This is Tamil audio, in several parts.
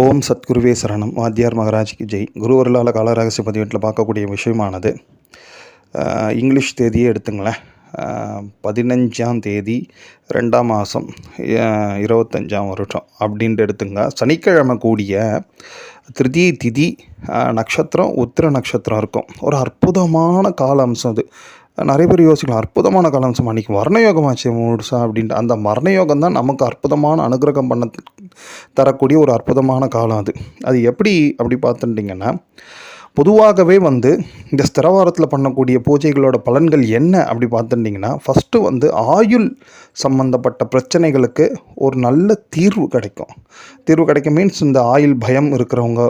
ஓம் சத்குருவே சரணம். வாத்தியார் மகராஜிக்கு ஜெய். குருவருளால் காலரகசிய பதிவேட்டில் பார்க்கக்கூடிய விஷயமானது இங்கிலீஷ் தேதியே எடுத்துங்களேன். பதினஞ்சாம் தேதி ரெண்டாம் மாதம் இருபத்தஞ்சாம் வருஷம் அப்படின்ட்டு எடுத்துங்க. சனிக்கிழமை கூடிய திருதி திதி நட்சத்திரம் உத்திர நட்சத்திரம் இருக்கும். ஒரு அற்புதமான கால அம்சம் அது. நிறைய பேர் யோசிக்கலாம் அற்புதமான காலம் அம்சம் அன்றைக்கி வர்ணயோகமாச்சு முழுசா அப்படின்ட்டு. அந்த மரணயோகம் தான் நமக்கு அற்புதமான அனுகிரகம் பண்ண தரக்கூடிய ஒரு அற்புதமான காலம் அது. அது எப்படி அப்படி பார்த்துட்டிங்கன்னா பொதுவாகவே வந்து இந்த ஸ்திரவாரத்தில் பண்ணக்கூடிய பூஜைகளோட பலன்கள் என்ன அப்படி பார்த்துட்டிங்கன்னா ஃபஸ்ட்டு வந்து ஆயுள் சம்பந்தப்பட்ட பிரச்சனைகளுக்கு ஒரு நல்ல தீர்வு கிடைக்கும். தீர்வு கிடைக்கும் மீன்ஸ் இந்த ஆயுள் பயம் இருக்கிறவங்க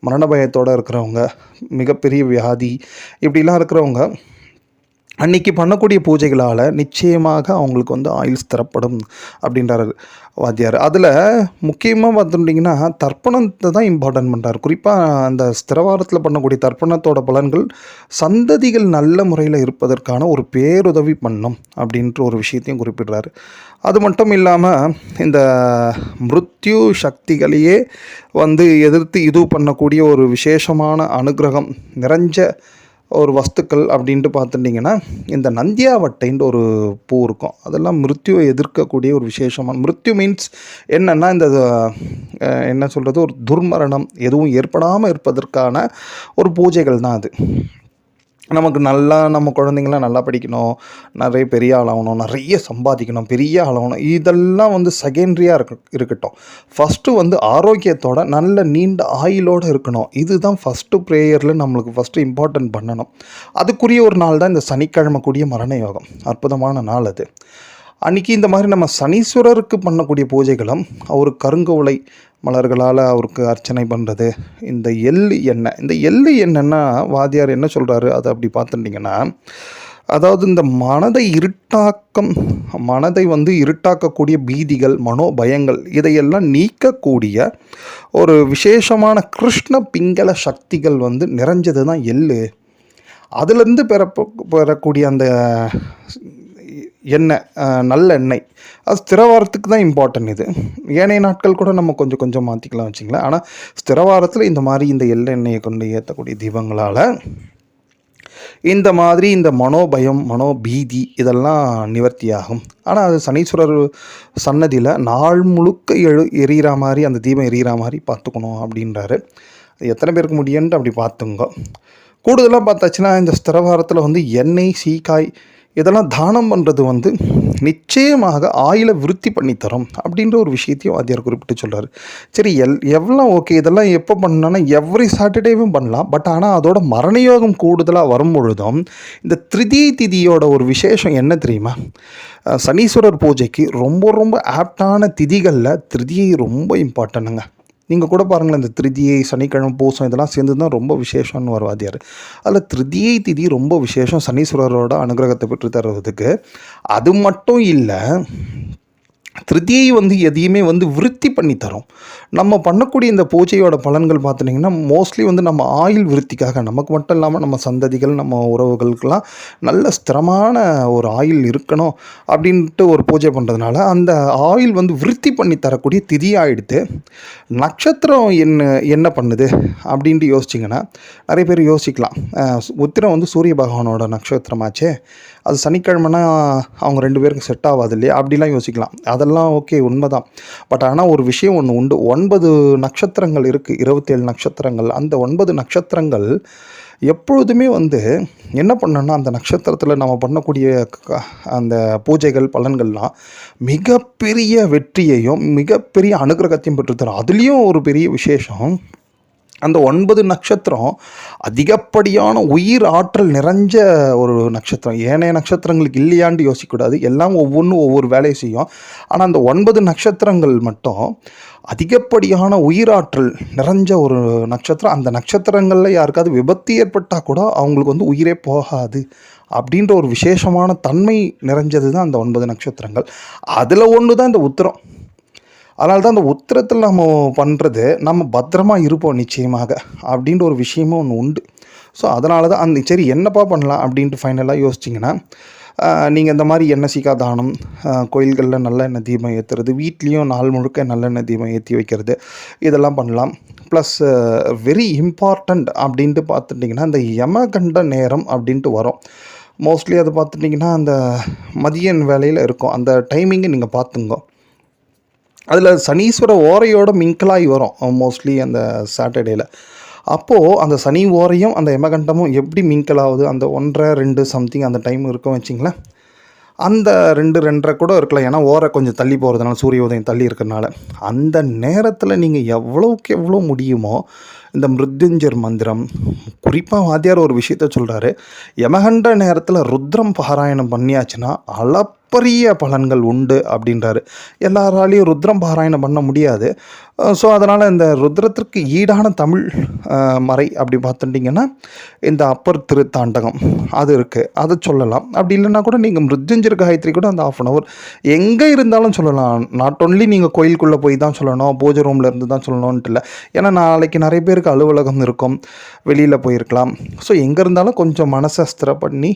மரண பயத்தோடு இருக்கிறவங்க மிகப்பெரிய வியாதி இப்படிலாம் இருக்கிறவங்க அன்னைக்கு பண்ணக்கூடிய பூஜைகளால் நிச்சயமாக அவங்களுக்கு வந்து ஆயுள்ஸ் தரப்படும் அப்படின்றார் வாத்தியார். அதில் முக்கியமாக பார்த்துட்டிங்கன்னா தர்ப்பணத்தை தான் இம்பார்ட்டன்ட் பண்ணுறாரு குறிப்பாக அந்த ஸ்திரவாரத்தில் பண்ணக்கூடிய தர்ப்பணத்தோட பலன்கள் சந்ததிகள் நல்ல முறையில் இருப்பதற்கான ஒரு பேருதவி பண்ணும் அப்படின்ற ஒரு விஷயத்தையும் குறிப்பிடுறாரு. அது மட்டும் இல்லாமல் இந்த மிருத்யு சக்திகளையே வந்து எதிர்த்து இது பண்ணக்கூடிய ஒரு விசேஷமான அனுகிரகம் நிறைஞ்ச ஒரு வஸ்துக்கள் அப்படின்ட்டு பார்த்துட்டிங்கன்னா இந்த நந்தியாவட்டைன்ற ஒரு பூ இருக்கும். அதெல்லாம் மிருத்யுவை எதிர்க்கக்கூடிய ஒரு விசேஷமான மிருத்யு மீன்ஸ் என்னென்னா இந்த என்ன சொல்கிறது ஒரு துர்மரணம் எதுவும் ஏற்படாமல் இருப்பதற்கான ஒரு பூஜைகள் தான் அது. நமக்கு நல்லா நம்ம குழந்தைங்களாம் நல்லா படிக்கணும் நிறைய பெரிய ஆளாகணும் நிறைய சம்பாதிக்கணும் பெரிய ஆளாகணும் இதெல்லாம் வந்து செகண்ட்ரியாக இருக்க இருக்கட்டும். ஃபஸ்ட்டு வந்து ஆரோக்கியத்தோட நல்ல நீண்ட ஆயுளோடு இருக்கணும். இதுதான் ஃபஸ்ட்டு ப்ரேயரில் நம்மளுக்கு ஃபஸ்ட்டு இம்பார்ட்டன்ட் பண்ணணும். அதுக்குரிய ஒரு நாள் தான் இந்த சனிக்கிழமை கூடிய மரண யோகம். அற்புதமான நாள் அது. அன்றைக்கி இந்த மாதிரி நம்ம சனீஸ்வரருக்கு பண்ணக்கூடிய பூஜைகளும் அவர் கருங்கவுளை மலர்களால் அவருக்கு அர்ச்சனை பண்ணுறது இந்த எள்ளு எண்ணெய் இந்த எள்ளு எண்ணெய்னா வாத்தியார் என்ன சொல்கிறாரு அதை அப்படி பார்த்துட்டிங்கன்னா அதாவது இந்த மனதை இருட்டாக்கம் மனதை வந்து இருட்டாக்கக்கூடிய பீதிகள் மனோபயங்கள் இதையெல்லாம் நீக்கக்கூடிய ஒரு விசேஷமான கிருஷ்ண பிங்கள சக்திகள் வந்து நிறைஞ்சது தான் எள்ளு. அதுலேருந்து பெற பெறக்கூடிய அந்த எண்ணெய் நல்லெண்ணெய் நல்ல எண்ணெய். அது ஸ்திரவாரத்துக்கு தான் இம்பார்ட்டன்ட் இது. ஏனைய நாட்கள் கூட நம்ம கொஞ்சம் கொஞ்சம் மாற்றிக்கலாம் வச்சுங்களேன். ஆனால் ஸ்திரவாரத்தில் இந்த மாதிரி இந்த எண்ணெயை கொண்டு ஏற்றக்கூடிய தீபங்களால் இந்த மாதிரி இந்த மனோபயம் மனோபீதி இதெல்லாம் நிவர்த்தியாகும். ஆனால் அது சனீஸ்வரர் சன்னதியில் நாள் முழுக்க எழு எரியிற மாதிரி அந்த தீபம் எரியிற மாதிரி பார்த்துக்கணும் அப்படின்றாரு. அது எத்தனை பேருக்கு முடியுன்ட்டு அப்படி பார்த்துங்க. கூடுதலாக பார்த்தாச்சுன்னா இந்த ஸ்திரவாரத்தில் வந்து எண்ணெய் சீக்காய் இதெல்லாம் தானம் பண்ணுறது வந்து நிச்சயமாக ஆயில விருத்தி பண்ணித்தரும் அப்படின்ற ஒரு விஷயத்தையும் வாத்தியார் குறிப்பிட்டு சொல்கிறார் சரி எல் எவ்வளோ ஓகே இதெல்லாம் எப்போ பண்ணணும்னா எவ்ரி சாட்டர்டேவும் பண்ணலாம். பட் ஆனால் அதோட மரணயோகம் கூடுதலாக வரும் பொழுதும் இந்த திருதி திதியோட ஒரு விசேஷம் என்ன தெரியுமா? சனீஸ்வரர் பூஜைக்கு ரொம்ப ரொம்ப ஆப்டான திதிகளில் திருதியை ரொம்ப இம்பார்ட்டனுங்க நீங்கள் கூட பாருங்களேன் இந்த திருதியை சனிக்கிழமை பூசம் இதெல்லாம் சேர்ந்து தான் ரொம்ப விசேஷம்னு ஒரு வாத்தியார். அதில் திருதியை திதி ரொம்ப விசேஷம் சனீஸ்வரரோட அனுகிரகத்தை பெற்று தருவதுக்கு அது மட்டும் இல்லை திருதியை வந்து எதையுமே வந்து விருத்தி பண்ணி தரும். நம்ம பண்ணக்கூடிய இந்த பூஜையோட பலன்கள் பார்த்துட்டிங்கன்னா மோஸ்ட்லி வந்து நம்ம ஆயுள் விருத்திக்காக நமக்கு மட்டும் இல்லாமல் நம்ம சந்ததிகள் நம்ம உறவுகளுக்கெல்லாம் நல்ல ஸ்திரமான ஒரு ஆயில் இருக்கணும் அப்படின்ட்டு ஒரு பூஜை பண்ணுறதுனால அந்த ஆயில் வந்து விருத்தி பண்ணி தரக்கூடிய திதி ஆயிடுத்து நட்சத்திரம் என்ன என்ன பண்ணுது அப்படின்ட்டு யோசிச்சிங்கன்னா நிறைய பேர் யோசிக்கலாம். உத்திரம் வந்து சூரிய பகவானோட நட்சத்திரமாச்சே அது சனிக்கிழமைனா அவங்க ரெண்டு பேருக்கும் செட் ஆகாது இல்லையா? அப்படிலாம் யோசிக்கலாம். அதெல்லாம் ஓகே உண்மைதான். பட் ஆனால் ஒரு விஷயம் ஒன்று உண்டு. ஒன்பது நட்சத்திரங்கள் இருக்குது இருபத்தேழு நட்சத்திரங்கள். அந்த ஒன்பது நட்சத்திரங்கள் எப்பொழுதுமே வந்து என்ன பண்ணணும்னா அந்த நட்சத்திரத்தில் நம்ம பண்ணக்கூடிய அந்த பூஜைகள் பலன்கள்லாம் மிகப்பெரிய வெற்றியையும் மிகப்பெரிய அனுகிரகத்தையும் பெற்றுத்தரும் அதுலேயும் ஒரு பெரிய விசேஷம் அந்த ஒன்பது நட்சத்திரம் அதிகப்படியான உயிர் ஆற்றல் நிறைஞ்ச ஒரு நட்சத்திரம். ஏனைய நட்சத்திரங்களுக்கு இல்லையான்னு யோசிக்கக்கூடாது. எல்லாம் ஒவ்வொன்றும் ஒவ்வொரு வேலையை செய்யும். ஆனால் அந்த ஒன்பது நட்சத்திரங்கள் மட்டும் அதிகப்படியான உயிராற்றல் நிறைஞ்ச ஒரு நட்சத்திரம். அந்த நட்சத்திரங்களில் யாருக்காவது விபத்து ஏற்பட்டால் கூட அவங்களுக்கு வந்து உயிரே போகாது அப்படின்ற ஒரு விசேஷமான தன்மை நிறைஞ்சது தான் அந்த ஒன்பது நட்சத்திரங்கள். அதில் ஒன்று தான் இந்த உத்திரம். அதனால தான் அந்த உத்திரத்தில் நம்ம பண்ணுறது நம்ம பத்திரமா இருப்போம் நிச்சயமாக அப்படின்ற ஒரு விஷயமும் ஒன்று உண்டு. ஸோ அதனால தான் அந்த சரி என்னப்பா பண்ணலாம் அப்படின்ட்டு ஃபைனலாக யோசிச்சிங்கன்னா நீங்கள் இந்த மாதிரி எண்ணெய் சீக்கா தானம் கோயில்களில் நல்லெண்ணெய் தீபம் ஏற்றுறது வீட்லேயும் நாள் முழுக்க நல்லெண்ணெய் தீபம் ஏற்றி வைக்கிறது இதெல்லாம் பண்ணலாம். ப்ளஸ் வெரி இம்பார்ட்டண்ட் அப்படின்ட்டு பார்த்துட்டிங்கன்னா இந்த யமகண்ட நேரம் அப்படின்ட்டு வரும். மோஸ்ட்லி அது பார்த்துட்டிங்கன்னா அந்த மதியம் வேலையில் இருக்கும். அந்த டைமிங்கை நீங்கள் பார்த்துங்க. அதில் சனீஸ்வர ஓரையோட மிங்கிளாகி வரும் uh, மோஸ்ட்லி அந்த சாட்டர்டேயில் அப்போது அந்த சனி ஓரையும் அந்த யமகண்டமும் எப்படி மிங்கிள் ஆகுது? அந்த ஒன்றரை ரெண்டு சம்திங் அந்த டைம் இருக்கும் வச்சிங்களேன். அந்த ரெண்டு ரெண்டரை கூட இருக்கலாம். ஏன்னா ஓரை கொஞ்சம் தள்ளி போகிறதுனால சூரிய உதயம் தள்ளி இருக்கிறனால அந்த நேரத்தில் நீங்கள் எவ்வளோக்கு எவ்வளோ முடியுமோ இந்த மிருத்யுஞ்சர் மந்திரம் குறிப்பாக வாத்தியார் ஒரு விஷயத்த சொல்கிறாரு யமகண்ட நேரத்தில் ருத்ரம் பாராயணம் பண்ணியாச்சுன்னா பெரிய பலன்கள் உண்டு அப்படின்றாரு. எல்லாராலையும் ருத்ரம் பாராயணம் பண்ண முடியாது. ஸோ அதனால் இந்த ருத்ரத்திற்கு ஈடான தமிழ் மறை அப்படி பார்த்துட்டிங்கன்னா இந்த அப்பர் திருத்தாண்டகம் அது இருக்குது அதை சொல்லலாம். அப்படி இல்லைன்னா கூட நீங்கள் மிருத்யுஞ்சர் காயத்ரி கூட அந்த ஆஃப் அன் ஹவர் எங்கே இருந்தாலும் சொல்லலாம். நாட் ஒன்லி நீங்கள் கோயிலுக்குள்ளே போய் தான் சொல்லணும் பூஜை ரூமில் இருந்து தான் சொல்லணும்ன்ட்டு இல்லை. ஏன்னா நாளைக்கு நிறைய பேருக்கு அலுவலகம் இருக்கும். வெளியில் போயிருக்கலாம். ஸோ எங்கே இருந்தாலும் கொஞ்சம் மனசை ஸ்திர பண்ணி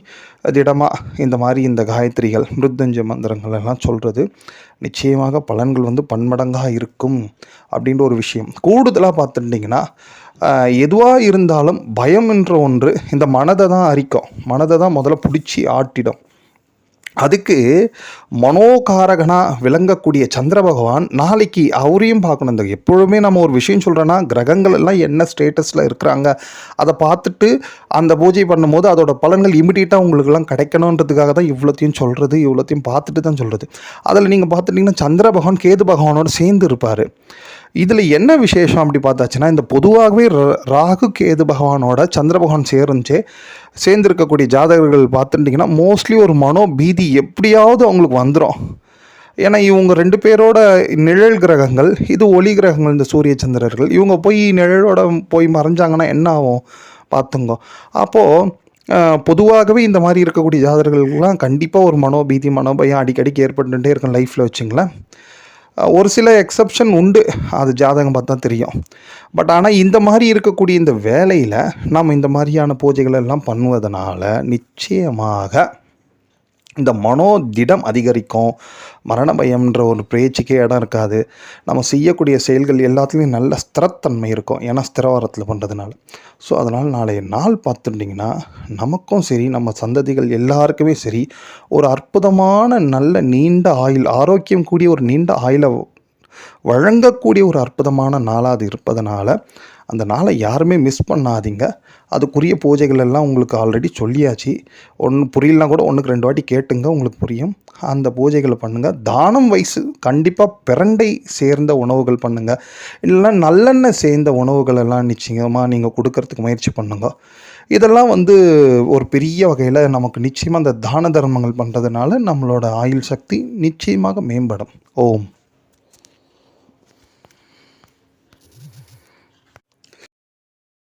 திடமாக இந்த மாதிரி இந்த காயத்ரிகள் மிருத்யுஞ்ச மந்திரங்கள் எல்லாம் சொல்கிறது நிச்சயமாக பலன்கள் வந்து பன்மடங்காக இருக்கும் அப்படின்ற ஒரு விஷயம். கூடுதலாக பார்த்துட்டிங்கன்னா எதுவாக இருந்தாலும் பயம் என்ற ஒன்று இந்த மனதை தான் அரிக்கும். மனதை தான் முதல்ல பிடிச்சி ஆட்டிடும். அதுக்கு மனோகாரகனாக விளங்கக்கூடிய சந்திர பகவான் நாளைக்கு அவரையும் பார்க்கணும். இந்த எப்பொழுதுமே நம்ம ஒரு விஷயம் சொல்கிறோன்னா கிரகங்கள் எல்லாம் என்ன ஸ்டேட்டஸில் இருக்கிறாங்க அதை பார்த்துட்டு அந்த பூஜை பண்ணும்போது அதோட பலன்கள் இமிடியேட்டாக உங்களுக்கெல்லாம் கிடைக்கணுன்றதுக்காக தான் இவ்வளோத்தையும் சொல்கிறது இவ்வளோத்தையும் பார்த்துட்டு தான் சொல்கிறது அதில் நீங்கள் பார்த்துட்டிங்கன்னா சந்திர பகவான் கேது பகவானோடு சேர்ந்து இருப்பார். இதில் என்ன விசேஷம் அப்படி பார்த்தாச்சுன்னா இந்த பொதுவாகவே ர- ராகு கேது பகவானோட சந்திர பகவான் சேர்ந்துச்சே சேர்ந்திருக்கக்கூடிய ஜாதகர்கள் பார்த்துட்டிங்கன்னா மோஸ்ட்லி ஒரு மனோ பீதி எப்படியாவது அவங்களுக்கு வந்துடும் ஏன்னா இவங்க ரெண்டு பேரோட நிழல் கிரகங்கள் இது ஒளி கிரகங்கள் இந்த சூரிய சந்திரர்கள் இவங்க போய் நிழலோட போய் மறைஞ்சாங்கன்னா என்ன ஆகும் பார்த்துங்க. அப்போது பொதுவாகவே இந்த மாதிரி இருக்கக்கூடிய ஜாதகர்களுக்கெல்லாம் கண்டிப்பாக ஒரு மனோபீதி மனோபயம் அடிக்கடிக்கு ஏற்பட்டுட்டே இருக்கும் லைஃப்பில் வச்சுங்களேன். ஒரு சில எக்ஸப்ஷன் உண்டு. அது ஜாதகம் பார்த்தா தெரியும். பட் ஆனால் இந்த மாதிரி இருக்கக்கூடிய இந்த வேலையில் நாம் இந்த மாதிரியான பூஜைகள் எல்லாம் பண்ணுவதனால நிச்சயமாக இந்த மனோதிடம் அதிகரிக்கும். மரண பயம்ன்ற ஒரு பேச்சுக்கே இடம் இருக்காது. நம்ம செய்யக்கூடிய செயல்கள் எல்லாத்துலேயும் நல்ல ஸ்திரத்தன்மை இருக்கும். ஏன்னா ஸ்திரவாரத்தில் பண்ணுறதுனால ஸோ அதனால் நாளைய நாள் பார்த்துட்டிங்கன்னா நமக்கும் சரி நம்ம சந்ததிகள் எல்லாருக்குமே சரி ஒரு அற்புதமான நல்ல நீண்ட ஆயுள் ஆரோக்கியம் கூடிய ஒரு நீண்ட ஆயுளை வழங்கக்கூடிய ஒரு அற்புதமான நாளாக அது இருப்பதனால அந்த நாளை யாருமே மிஸ் பண்ணாதீங்க. அதுக்குரிய பூஜைகள் எல்லாம் உங்களுக்கு ஆல்ரெடி சொல்லியாச்சு. ஒன்று புரியலனா கூட ஒன்றுக்கு ரெண்டு வாட்டி கேட்டுங்க உங்களுக்கு புரியும். அந்த பூஜைகளை பண்ணுங்கள் தானம் வயசு கண்டிப்பாக பிரண்டை சேர்ந்த உணவுகள் பண்ணுங்கள் இல்லைன்னா நல்லெண்ணெய் சேர்ந்த உணவுகள் எல்லாம் நிச்சயமாக நீங்கள் கொடுக்கறதுக்கு முயற்சி பண்ணுங்க. இதெல்லாம் வந்து ஒரு பெரிய வகையில் நமக்கு நிச்சயமாக அந்த தான தர்மங்கள் பண்ணுறதுனால நம்மளோட ஆயுள் சக்தி நிச்சயமாக மேம்படும். ஓம்.